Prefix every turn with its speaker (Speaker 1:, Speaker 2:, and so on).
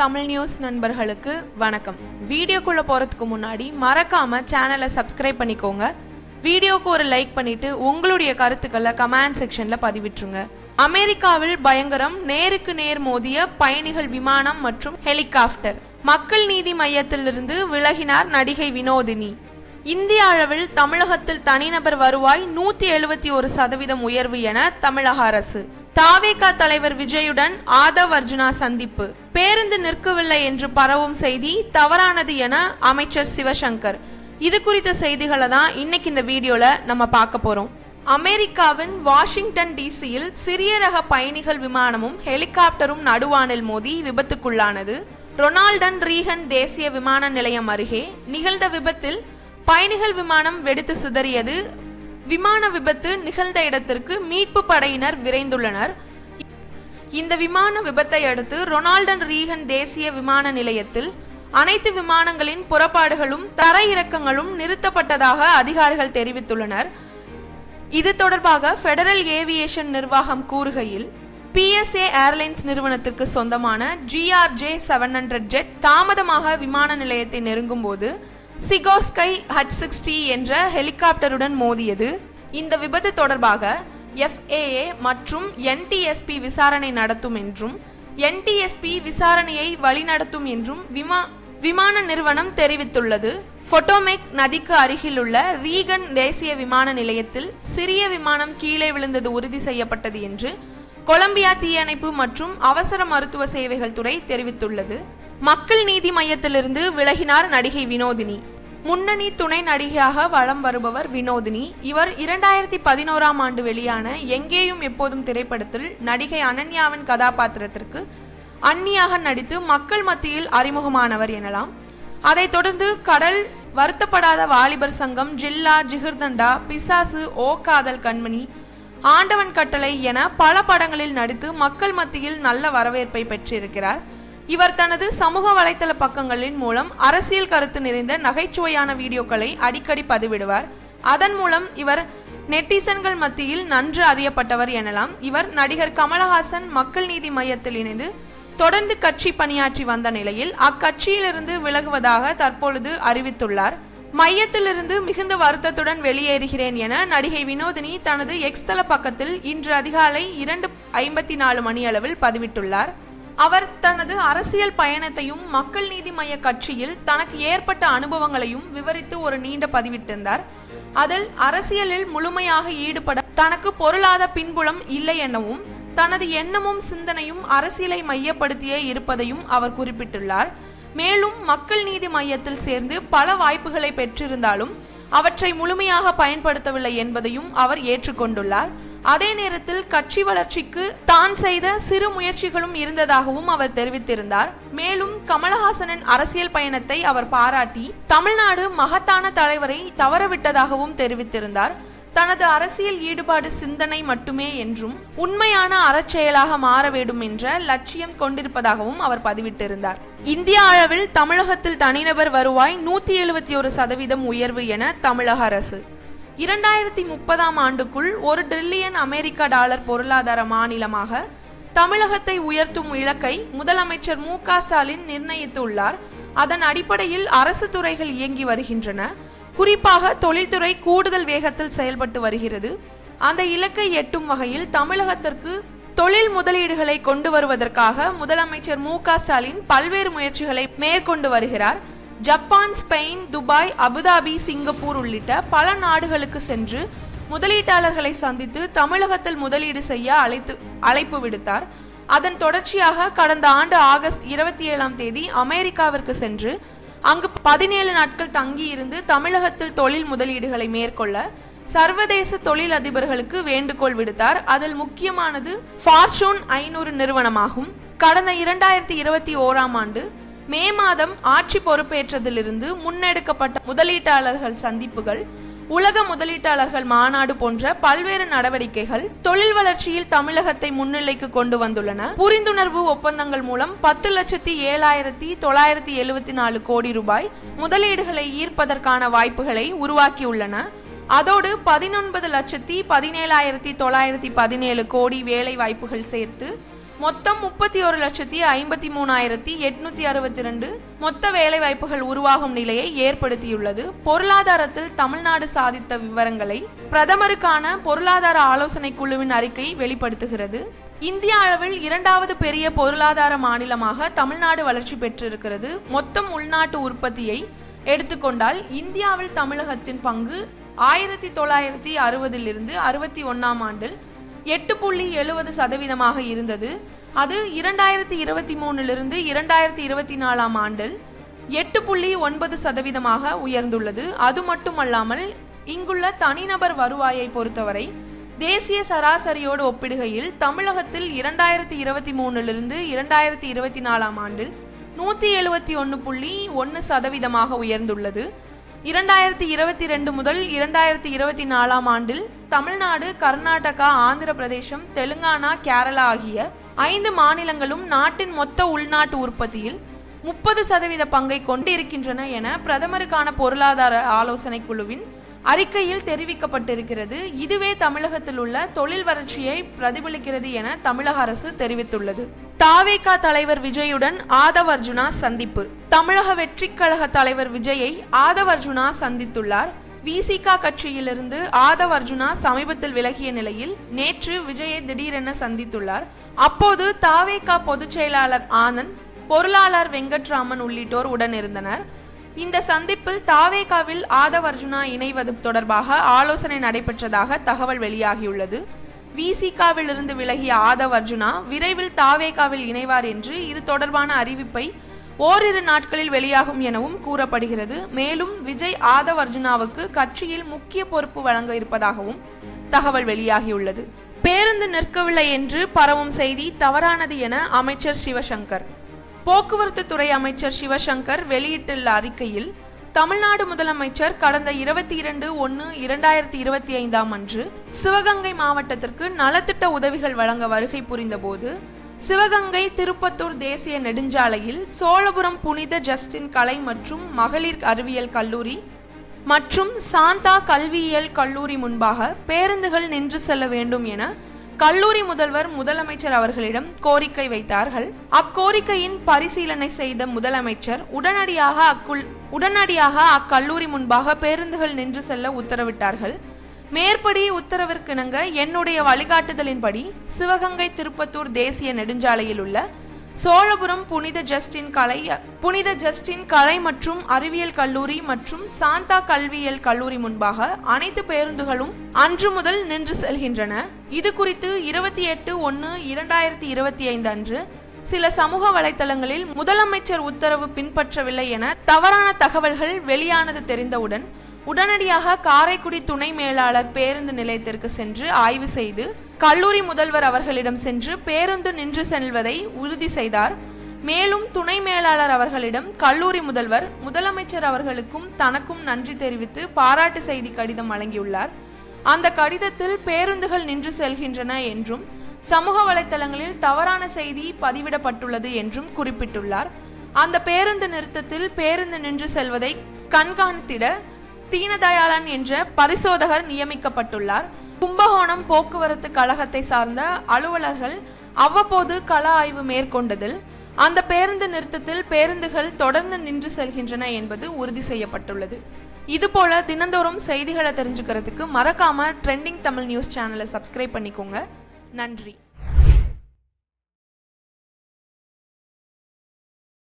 Speaker 1: Tamil news நண்பர்களுக்கு வணக்கம். வீடியோக்குள்ளே போகிறதுக்கு முன்னாடி மறக்காமல் சேனலை சப்ஸ்கிரைப் பண்ணிக்கோங்க. வீடியோக்கு ஒரு லைக் பண்ணிட்டு உங்களுடைய கருத்துக்களை கமெண்ட் செக்ஷனில் பதிவிட்டுருங்க. அமெரிக்காவில் பயங்கரம் நேருக்கு நேர் மோதிய பயணிகள் விமானம் மற்றும் ஹெலிகாப்டர் மக்கள் நீதி மையத்திலிருந்து விலகினார் நடிகை வினோதினி. இந்திய அளவில் தமிழகத்தில் தனிநபர் வருவாய் நூத்தி எழுபத்தி ஒரு சதவீதம் உயர்வு என தமிழக அரசு. தாவேகா தலைவர் விஜயுடன் ஆதவ் அர்ஜுனா சந்திப்பு. பேருந்து நிற்கவில்லை என்று பரவும் செய்தி தவறானது என அமைச்சர் சிவசங்கர். இது குறித்த செய்திகளை தான் இன்னைக்கு இந்த வீடியோல நம்ம பார்க்க போறோம். அமெரிக்காவின் வாஷிங்டன் டிசியில் சிறிய ரக பயணிகள் விமானமும் ஹெலிகாப்டரும் நடுவானில் மோதி விபத்துக்குள்ளானது. ரொனால்டன் ரீகன் தேசிய விமான நிலையம் அருகே நிகழ்ந்த விபத்தில் பயணிகள் விமானம் வெடித்து சிதறியது விமான விபத்து நிகழ்ந்த இடத்திற்கு மீட்பு படையினர் விரைந்துள்ளனர். இந்த விமான விபத்தை அடுத்து ரொனால்டன் ரீகன் தேசிய விமான நிலையத்தில் அனைத்து விமானங்களின் புறப்பாடுகளும் தரையிறக்கங்களும் நிறுத்தப்பட்டதாக அதிகாரிகள் தெரிவித்துள்ளனர். இது தொடர்பாக ஃபெடரல் ஏவியேஷன் நிர்வாகம் கூறுகையில் பிஎஸ்ஏ ஏர்லைன்ஸ் நிறுவனத்திற்கு சொந்தமான ஜிஆர்ஜே செவன் ஹண்ட்ரட் ஜெட் தாமதமாக விமான நிலையத்தை நெருங்கும் போது சிகோஸ்கை ஹச் சிக்ஸ்டி என்ற ஹெலிகாப்டருடன் மோதியது. இந்த விபத்து தொடர்பாக எஃப்ஏஏ மற்றும் என்டிஎஸ்பி விசாரணை நடத்தும் என்றும் என்டிஎஸ்பி விசாரணையை வழிநடத்தும் என்றும் விமா விமான நிறுவனம் தெரிவித்துள்ளது. ஃபோட்டோமெக் நதிக்கு அருகிலுள்ள ரீகன் தேசிய விமான நிலையத்தில் சிறிய விமானம் கீழே விழுந்தது உறுதி செய்யப்பட்டது என்று கொலம்பியா தீயணைப்பு மற்றும் அவசர மருத்துவ சேவைகள் துறை தெரிவித்துள்ளது. மக்கள் நீதி மையத்திலிருந்து விலகினார் நடிகை வினோதினி. முன்னணி துணை நடிகையாக வலம் வருபவர் வினோதினி. இவர் இரண்டாயிரத்தி பதினோராம் ஆண்டு வெளியான எங்கேயும் எப்போதும் திரைப்படத்தில் நடிகை அனன்யாவின் கதாபாத்திரத்திற்கு அந்நியாக நடித்து மக்கள் மத்தியில் அறிமுகமானவர் எனலாம். அதைத் தொடர்ந்து கடல் வருத்தப்படாத வாலிபர் சங்கம் ஜில்லா ஜிகிர்தண்டா பிசாசு ஓ காதல் கண்மணி ஆண்டவன் கட்டளை என பல படங்களில் நடித்து மக்கள் மத்தியில் நல்ல வரவேற்பை பெற்றிருக்கிறார். இவர் தனது சமூக வலைதள பக்கங்களின் மூலம் அரசியல் கருத்து நிறைந்த நகைச்சுவையான வீடியோக்களை அடிக்கடி பதிவிடுவார். அதன் மூலம் இவர் நெட்டிசன்கள் மத்தியில் நன்கு அறியப்பட்டவர் எனலாம். இவர் நடிகர் கமலஹாசன் மக்கள் நீதி மையத்தில் இணைந்து தொடர்ந்து கட்சி பணியாற்றி வந்த நிலையில் அக்கட்சியிலிருந்து விலகுவதாக தற்பொழுது அறிவித்துள்ளார். மையத்திலிருந்து மிகுந்த வருத்தத்துடன் வெளியேறுகிறேன் என நடிகை வினோதினி தனது எக்ஸ் தள பக்கத்தில் இன்று அதிகாலை இரண்டு ஐம்பத்தி நாலு மணியளவில் பதிவிட்டுள்ளார். அவர் தனது அரசியல் பயணத்தையும் மக்கள் நீதி மைய கட்சியில் தனக்கு ஏற்பட்ட அனுபவங்களையும் விவரித்து ஒரு நீண்ட பதிவிட்டிருந்தார். அதில் அரசியலில் முழுமையாக ஈடுபட தனக்கு பொருளாத பின்புலம் இல்லை எனவும் தனது எண்ணமும் சிந்தனையும் அரசியலை மையப்படுத்தியே இருப்பதையும் அவர் குறிப்பிட்டுள்ளார். மேலும் மக்கள் நீதி மையத்தில் சேர்ந்து பல வாய்ப்புகளை பெற்றிருந்தாலும் அவற்றை முழுமையாக பயன்படுத்தவில்லை என்பதையும் அவர் ஏற்றுக்கொண்டுள்ளார். அதே நேரத்தில் கட்சி வளர்ச்சிக்கு தான் செய்த சிறு முயற்சிகளும் இருந்ததாகவும் அவர் தெரிவித்திருந்தார். மேலும் கமலஹாசனின் அரசியல் பயணத்தை அவர் பாராட்டி தமிழ்நாடு மகத்தான தலைவரை தவறவிட்டதாகவும் தெரிவித்திருந்தார். தனது அரசியல் ஈடுபாடு சிந்தனை மட்டுமே என்றும் உண்மையான அறச்செயலாக மாற வேண்டும் என்ற லட்சியம் கொண்டிருப்பதாகவும் அவர் பதிவிட்டிருந்தார். இந்திய அளவில் தமிழகத்தில் தனிநபர் வருவாய் நூத்தி எழுபத்தி ஒரு சதவீதம் உயர்வு என தமிழக அரசு. இரண்டாயிரத்தி முப்பதாம் ஆண்டுக்குள் ஒரு டிரில்லியன் அமெரிக்க டாலர் பொருளாதார மாநிலமாக தமிழகத்தை உயர்த்தும் இலக்கை முதலமைச்சர் மு க ஸ்டாலின் நிர்ணயித்துள்ளார். அதன் அடிப்படையில் அரசு துறைகள் இயங்கி வருகின்றன. குறிப்பாக தொழில்துறை கூடுதல் வேகத்தில் செயல்பட்டு வருகிறது. அந்த இலக்கை எட்டும் வகையில் தமிழகத்திற்கு தொழில் முதலீடுகளை கொண்டு வருவதற்காக முதலமைச்சர் மு க ஸ்டாலின் பல்வேறு முயற்சிகளை மேற்கொண்டு வருகிறார். Japan Spain Dubai Abu Dhabi Singapore உள்ளிட்ட பல நாடுகளுக்கு சென்று முதலீட்டாளர்களை சந்தித்து தமிழகத்தில் முதலீடு செய்ய அழைத்து அழைப்பு விடுத்தார். அதன் தொடர்ச்சியாக கடந்த ஆண்டு ஆகஸ்ட் இருபத்தி ஏழாம் தேதி அமெரிக்காவிற்கு சென்று அங்கு பதினேழு நாட்கள் தங்கியிருந்து தமிழகத்தில் தொழில் முதலீடுகளை மேற்கொள்ள சர்வதேச தொழில் அதிபர்களுக்கு வேண்டுகோள் விடுத்தார். அதில் முக்கியமானது ஃபார்ச்சூன் ஐநூறு நிறுவனமாகும். கடந்த இரண்டாயிரத்தி இருபத்தி ஓராம் ஆண்டு மே மாதம் ஆட்சி பொறுப்பேற்றதிலிருந்து முன்னெடுக்கப்பட்ட முதலீட்டாளர்கள் சந்திப்புகள் உலக முதலீட்டாளர்கள் மாநாடு போன்ற பல்வேறு நடவடிக்கைகள் தொழில் வளர்ச்சியில் தமிழகத்தை முன்னிலைக்கு கொண்டு வந்துள்ளன. புரிந்துணர்வு ஒப்பந்தங்கள் மூலம் பத்து லட்சத்தி ஏழாயிரத்தி தொள்ளாயிரத்தி எழுபத்தி நாலு கோடி ரூபாய் முதலீடுகளை ஈர்ப்பதற்கான வாய்ப்புகளை உருவாக்கியுள்ளன. அதோடு பதினொன்பது லட்சத்தி பதினேழாயிரத்தி தொள்ளாயிரத்தி பதினேழு கோடி வேலை வாய்ப்புகள் சேர்த்து மொத்தம் முப்பத்தி ஒரு லட்சத்தி ஐம்பத்தி மூணாயிரத்தி எட்நூத்தி அறுபத்தி ரெண்டு மொத்த வேலை வாய்ப்புகள் உருவாகும் நிலையை ஏற்படுத்தியுள்ளது. பொருளாதாரத்தில் தமிழ்நாடு சாதித்த விவரங்களை பிரதமருக்கான பொருளாதார ஆலோசனை குழுவின் அறிக்கை வெளிப்படுத்துகிறது. இந்திய அளவில் இரண்டாவது பெரிய பொருளாதார மாநிலமாக தமிழ்நாடு வளர்ச்சி பெற்றிருக்கிறது. மொத்தம் உள்நாட்டு உற்பத்தியை எடுத்துக்கொண்டால் இந்தியாவில் தமிழகத்தின் பங்கு ஆயிரத்தி தொள்ளாயிரத்தி அறுபதிலிருந்து அறுபத்தி ஒன்னாம் ஆண்டில் எட்டு புள்ளி எழுபது சதவீதமாக இருந்தது. அது இரண்டாயிரத்தி இருபத்தி மூணிலிருந்து இரண்டாயிரத்தி இருபத்தி நாலாம் ஆண்டில் எட்டு புள்ளி ஒன்பது சதவீதமாக உயர்ந்துள்ளது. அது மட்டுமல்லாமல் இங்குள்ள தனிநபர் வருவாயை பொறுத்தவரை தேசிய சராசரியோடு ஒப்பிடுகையில் தமிழகத்தில் இரண்டாயிரத்தி இருபத்தி மூணிலிருந்து இரண்டாயிரத்தி இருபத்தி நாலாம் ஆண்டில் நூற்றி எழுபத்தி ஒன்று புள்ளி ஒன்று சதவீதமாக உயர்ந்துள்ளது. இரண்டாயிரத்தி இருபத்தி ரெண்டு முதல் இரண்டாயிரத்தி இருபத்தி நாலாம் ஆண்டில் தமிழ்நாடு கர்நாடகா ஆந்திர பிரதேசம் தெலுங்கானா கேரளா ஆகிய ஐந்து மாநிலங்களும் நாட்டின் மொத்த உள்நாட்டு உற்பத்தியில் முப்பது சதவீத பங்கை கொண்டிருக்கின்றன என பிரதமருக்கான பொருளாதார ஆலோசனை குழுவின் அறிக்கையில் தெரிவிக்கப்பட்டிருக்கிறது. இதுவே தமிழகத்தில் உள்ள தொழில் வளர்ச்சியை பிரதிபலிக்கிறது என தமிழக அரசு தெரிவித்துள்ளது. தாவேகா தலைவர் விஜயுடன் ஆதவ் அர்ஜுனா சந்திப்பு. தமிழக வெற்றிக் கழக தலைவர் விஜயை ஆதவ் அர்ஜுனா சந்தித்துள்ளார். விசிகா கட்சியிலிருந்து ஆதவ் அர்ஜுனா சமீபத்தில் விலகிய நிலையில் நேற்று விஜயை திடீரென சந்தித்துள்ளார். அப்போது தாவேகா பொதுச் செயலாளர் ஆனந்த் பொருளாளர் வெங்கட்ராமன் உள்ளிட்டோர் உடனிருந்தனர். இந்த சந்திப்பில் தாவேகாவில் ஆதவ் அர்ஜுனா இணைவது தொடர்பாக ஆலோசனை நடைபெற்றதாக தகவல் வெளியாகியுள்ளது. விசிகாவில் இருந்து விலகிய ஆதவ் அர்ஜுனா விரைவில் தாவேகாவில் இணைவார் என்று இது தொடர்பான அறிவிப்பை ஓரிரு நாட்களில் வெளியாகும் எனவும் கூறப்படுகிறது. மேலும் விஜய் ஆதவ் அர்ஜுனாவுக்கு கட்சியில் முக்கிய பொறுப்பு வழங்க இருப்பதாகவும் தகவல் வெளியாகியுள்ளது. பேருந்து நிற்கவில்லை என்று பரவும் செய்தி தவறானது என அமைச்சர் சிவசங்கர். போக்குவரத்து துறை அமைச்சர் சிவசங்கர் வெளியிட்டுள்ள அறிக்கையில் தமிழ்நாடு முதலமைச்சர் கடந்த இருபத்தி இரண்டு ஒன்று இரண்டாயிரத்தி இருபத்தி ஐந்தாம் அன்று சிவகங்கை மாவட்டத்திற்கு நலத்திட்ட உதவிகள் வழங்க வருகை புரிந்தபோது சிவகங்கை திருப்பத்தூர் தேசிய நெடுஞ்சாலையில் சோழபுரம் புனித ஜஸ்டின் கலை மற்றும் மகளிர் அறிவியல் கல்லூரி மற்றும் சாந்தா கல்வியியல் கல்லூரி முன்பாக பேருந்துகள் நின்று செல்ல வேண்டும் என கல்லூரி முதல்வர் முதலமைச்சர் அவர்களிடம் கோரிக்கை வைத்தார்கள். அக்கோரிக்கையின் பரிசீலனை செய்த முதலமைச்சர் உடனடியாக அக்குள் உடனடியாக அக்கல்லூரி முன்பாக பேருந்துகள் நின்று செல்ல உத்தரவிட்டார்கள். மேற்படி உத்தரவிற்கிணங்க என்னுடைய வழிகாட்டுதலின்படி சிவகங்கை திருப்பத்தூர் தேசிய நெடுஞ்சாலையில் உள்ள சோழபுரம் புனித ஜஸ்டின் கலை புனித ஜஸ்டின் கலை மற்றும் அறிவியல் கல்லூரி மற்றும் சாந்தா கல்வியியல் கல்லூரி முன்பாக அனைத்து பேருந்துகளும் அன்று முதல் நின்று செல்கின்றன. இது குறித்து இருபத்தி எட்டு ஒன்று இரண்டாயிரத்தி இருபத்தி ஐந்து அன்று சில சமூக வலைதளங்களில் முதலமைச்சர் உத்தரவு பின்பற்றவில்லை என தவறான தகவல்கள் வெளியானது தெரிந்தவுடன் உடனடியாக காரைக்குடி துணை மேலாளர் பேருந்து நிலையத்திற்கு சென்று ஆய்வு செய்து கல்லூரி முதல்வர் அவர்களிடம் சென்று பேருந்து நின்று செல்வதை உறுதி செய்தார். மேலும் துணை மேலாளர் அவர்களிடம் கல்லூரி முதல்வர் முதலமைச்சர் அவர்களுக்கும் தனக்கும் நன்றி தெரிவித்து பாராட்டு செய்தி கடிதம் வழங்கியுள்ளார். அந்த கடிதத்தில் பேருந்துகள் நின்று செல்கின்றன என்றும் சமூக வலைதளங்களில் தவறான செய்தி பதிவிடப்பட்டுள்ளது என்றும் குறிப்பிட்டுள்ளார். அந்த பேருந்து நிறுத்தத்தில் பேருந்து நின்று செல்வதை கண்காணித்திட தீனதயாளன் என்ற பரிசோதகர் நியமிக்கப்பட்டுள்ளார். கும்பகோணம் போக்குவரத்து கழகத்தை சார்ந்த அலுவலர்கள் அவ்வப்போது கள ஆய்வு மேற்கொண்டதில் அந்த பேருந்து நிறுத்தத்தில் பேருந்துகள் தொடர்ந்து நின்று செல்கின்றன என்பது உறுதி செய்யப்பட்டுள்ளது. இதுபோல தினந்தோறும் செய்திகளை தெரிஞ்சுக்கிறதுக்கு மறக்காம ட்ரெண்டிங் தமிழ் நியூஸ் சேனலை சப்ஸ்கிரைப் பண்ணிக்கோங்க. நன்றி.